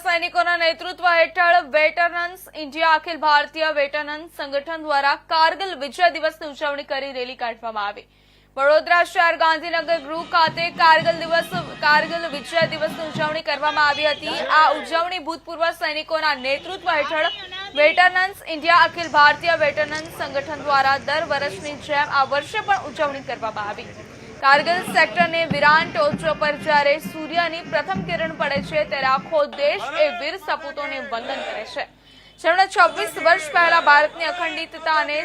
સૈનિકોના નેતૃત્વ હેઠળ veterans India Akhil Bharatiya veterans સંગઠન દ્વારા કારગિલ વિજય દિવસની ઉજવણી કરી રેલી કાઢવામાં આવી. વડોદરા શહેર ગાંધીનગર ગૃહ ખાતે કારગિલ દિવસ, કારગિલ વિજય દિવસની ઉજવણી કરવામાં આવી હતી. આ ઉજવણી ભૂતપૂર્વ સૈનિકોના નેતૃત્વ હેઠળ veterans India Akhil Bharatiya veterans સંગઠન દ્વારા દર વર્ષની જેમ આ વર્ષે પણ ઉજવણી કરવામાં આવી. કારગિલ સેક્ટરને વિરાન ટોચો પર જ્યારે સૂર્યની પ્રથમ કિરણ પડે છે, ત્યારે આખો દેશ એ વીર સપૂતોને વંદન કરે છે. જેમણે છવ્વીસ વર્ષ પહેલા ભારતની અખંડિતતા અને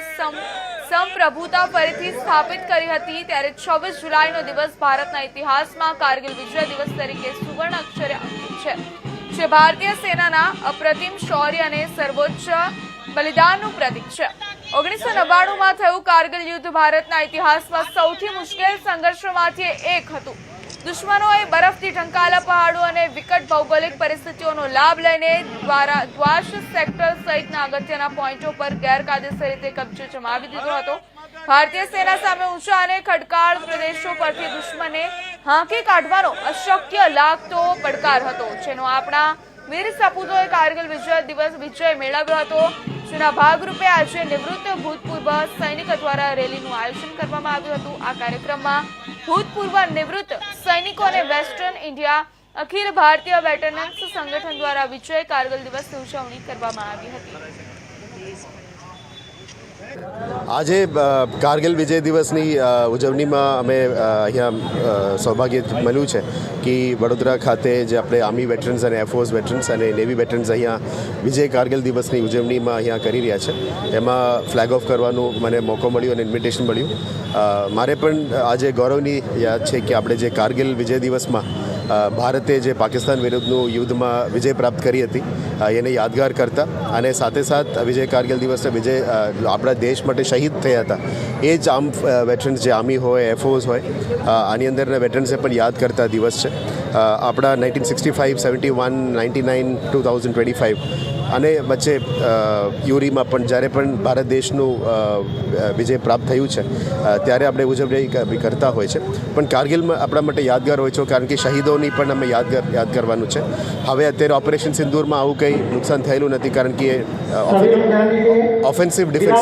સંપ્રભુતા ફરીથી સ્થાપિત કરી હતી, ત્યારે છવ્વીસ જુલાઈનો દિવસ ભારતના ઇતિહાસમાં કારગિલ વિજય દિવસ તરીકે સુવર્ણ અક્ષરે અંકિત છે. જે ભારતીય સેનાના અપ્રતિમ શૌર્ય અને સર્વોચ્ચ બલિદાનનું પ્રતીક છે. ઓગણીસો નવ્વાણુંમાં થયું કારગિલ યુદ્ધ ભારતના ઇતિહાસમાં સૌથી મુશ્કેલ સંઘર્ષોમાંથી એક હતું. દુશ્મનોએ બરફથી ઢંકાયેલા પહાડો અને વિકટ ભૌગોલિક પરિસ્થિતિઓનો લાભ લઈને દ્વારા દ્વાશ સેક્ટર સહિતના અગત્યના પોઈન્ટો પર ગેરકાયદેસર રીતે કબજો જમાવી દીધો હતો. ભારતીય સેના સામે ઊંચા અને ખડકાળ પ્રદેશો પરથી દુશ્મને હાંકી કાઢવાનો અશક્ય લાગતો પડકાર હતો, જેનો આપણા વીર સપૂતોએ કારગિલ વિજય દિવસ વિજય મેળવ્યો હતો. જેના ભાગરૂપે આજે નિવૃત્ત ભૂતપૂર્વ સૈનિક દ્વારા રેલીનું આયોજન કરવામાં આવ્યું હતું. આ કાર્યક્રમમાં ભૂતપૂર્વ નિવૃત્ત સૈનિકો અને વેસ્ટર્ન ઇન્ડિયા, અખિલ ભારતીય વેટરનન્સ સંગઠન દ્વારા વિજય કારગિલ દિવસની ઉજવણી કરવામાં આવી હતી. આજે કારગિલ વિજય દિવસની ઉજવણીમાં અમે અહીંયા સૌભાગ્ય મળ્યું છે કે વડોદરા ખાતે જે આપણે આર્મી વેટરન્સ અને એરફોર્સ વેટરન્સ અને નેવી વેટરન્સ અહીંયા વિજય કારગિલ દિવસની ઉજવણીમાં અહીંયા કરી રહ્યા છે. એમાં ફ્લેગ ઓફ કરવાનું મને મોકો મળ્યો અને ઇન્વિટેશન મળ્યું. મારે પણ આજે ગૌરવની યાદ છે કે આપણે જે કારગિલ વિજય દિવસમાં ભારતે જે પાકિસ્તાન વિરુદ્ધનું યુદ્ધમાં વિજય પ્રાપ્ત કરી હતી એને યાદગાર કરતા અને સાથે સાથ વિજય કારગિલ દિવસે વિજય આપણા દેશ માટે શહીદ થયા હતા. એ જ આમ વેટરન્સ જે આર્મી હોય એરફોર્સ હોય આની અંદરના વેટરન્સને પણ યાદ કરતા દિવસ છે. આપણા nineteen sixty five seventy one ninety nine two thousand twenty five અને વચ્ચે યુરીમાં પણ જ્યારે પણ ભારત દેશનું વિજય પ્રાપ્ત થયું છે ત્યારે આપણે ઉજવણી કરતા હોય છે. પણ કારગિલમાં આપણા માટે યાદગાર હોય છે કારણ કે શહીદોની પણ અમે યાદગાર યાદ કરવાનું છે. હવે અત્યારે ઓપરેશન સિંદૂરમાં આવું કંઈ નુકસાન થયેલું નથી કારણ કે ઓફેન્સિવ ડિફેન્સ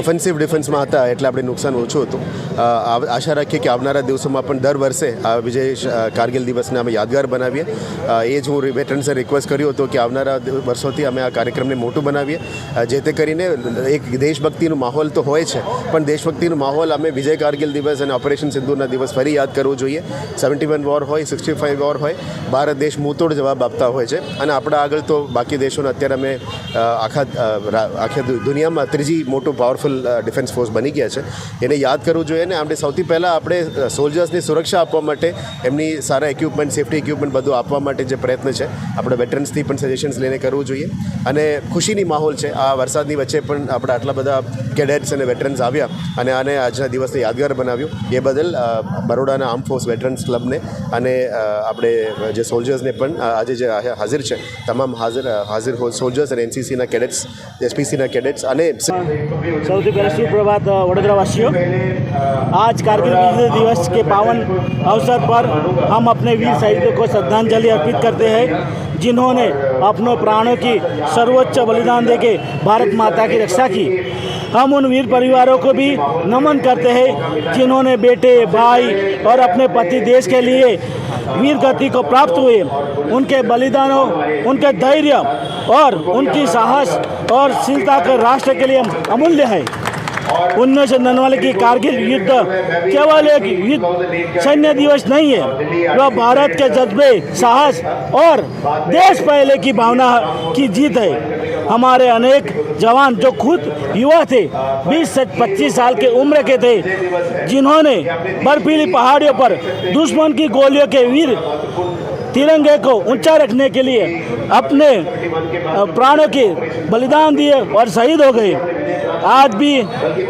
ઓફેન્સિવ ડિફેન્સમાં હતા એટલે આપણે નુકસાન ઓછું હતું. આશા રાખીએ કે આવનારા દિવસોમાં પણ દર વર્ષે આ વિજય કારગિલ દિવસને અમે યાદગાર બનાવીએ. એ જ હું વેટરન્સે રિક્વેસ્ટ કર્યું હતું કે આવનારા વર્ષોથી અમે આ કાર્યક્રમને મોટું બનાવીએ. જે તે કરીને એક દેશભક્તિનું માહોલ તો હોય છે, પણ દેશભક્તિનું માહોલ અમે વિજય કારગિલ દિવસ અને ઓપરેશન સિંધુના દિવસ ફરી યાદ કરવું જોઈએ. સેવન્ટી વન વોર હોય સિક્સટી ફાઇવ વોર હોય, ભારત દેશ મૂતોડ જવાબ આપતા હોય છે. અને આપણા આગળ તો બાકી દેશોને અત્યારે અમે આખા આખી દુનિયામાં ત્રીજી મોટું પાવરફુલ ડિફેન્સ ફોર્સ બની ગયા છે. એને યાદ કરવું જોઈએ ને આપણે સૌથી પહેલાં આપણે સોલ્જર્સની સુરક્ષા આપવા માટે, એમની સારા ઇક્વિપમેન્ટ સેફ્ટી ઇક્વિપમેન્ટ બધું આપવા માટે જે પ્રયત્ન છે, આપણે વેટરન્સથી પણ સજેશન્સ લઈને કરવું જોઈએ. અને ખુશીની માહોલ છે, આ વરસાદની વચ્ચે પણ આપણે આટલા બધા કેડેટ્સ અને વેટરન્સ આવ્યા અને આને આજના દિવસને યાદગાર બનાવ્યું. એ બદલ બરોડાના આર્મ ફોર્સ વેટરન્સ ક્લબને અને આપણે જે સોલ્જર્સને પણ આજે જે હાજર છે, તમામ હાજર હાજર સોલ્જર્સ અને એનસીસીના કેડેટ્સ એસપીસીના કેડેટ્સ અને पहले सुप्रभात वडोदरा वासियों आज कारगिल विजय दिवस के पावन अवसर पर हम अपने वीर शहीदों को श्रद्धांजलि अर्पित करते हैं जिन्होंने अपनों प्राणों की सर्वोच्च बलिदान देके भारत माता की रक्षा की हम उन वीर परिवारों को भी नमन करते हैं, जिन्होंने बेटे, भाई और अपने पति देश के लिए वीर गति को प्राप्त हुए। उनके बलिदानों, उनके धैर्य और उनकी साहस और शीलता के राष्ट्र के लिए अमूल्य है। उन्नीस सौ नन्वाले की कारगिल युद्ध केवल एक युद्ध सैन्य दिवस नहीं है, वह भारत के जज्बे, साहस और देश पहले की भावना की जीत है। हमारे अनेक जवान जो खुद युवा थे 20 से 25 साल के उम्र के थे, जिन्होंने बर्फीली पहाड़ियों पर दुश्मन की गोलियों के वीर तिरंगे को ऊँचा रखने के लिए अपने प्राणों के बलिदान दिए और शहीद हो गए। आज भी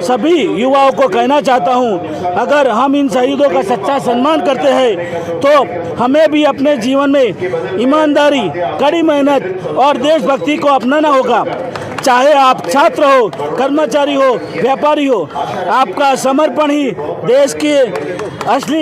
सभी युवाओं को कहना चाहता हूँ, अगर हम इन शहीदों का सच्चा सम्मान करते हैं तो हमें भी अपने जीवन में ईमानदारी, कड़ी मेहनत और देशभक्ति को अपनाना होगा। चाहे आप छात्र हो, कर्मचारी हो, व्यापारी हो, आपका समर्पण ही देश के असली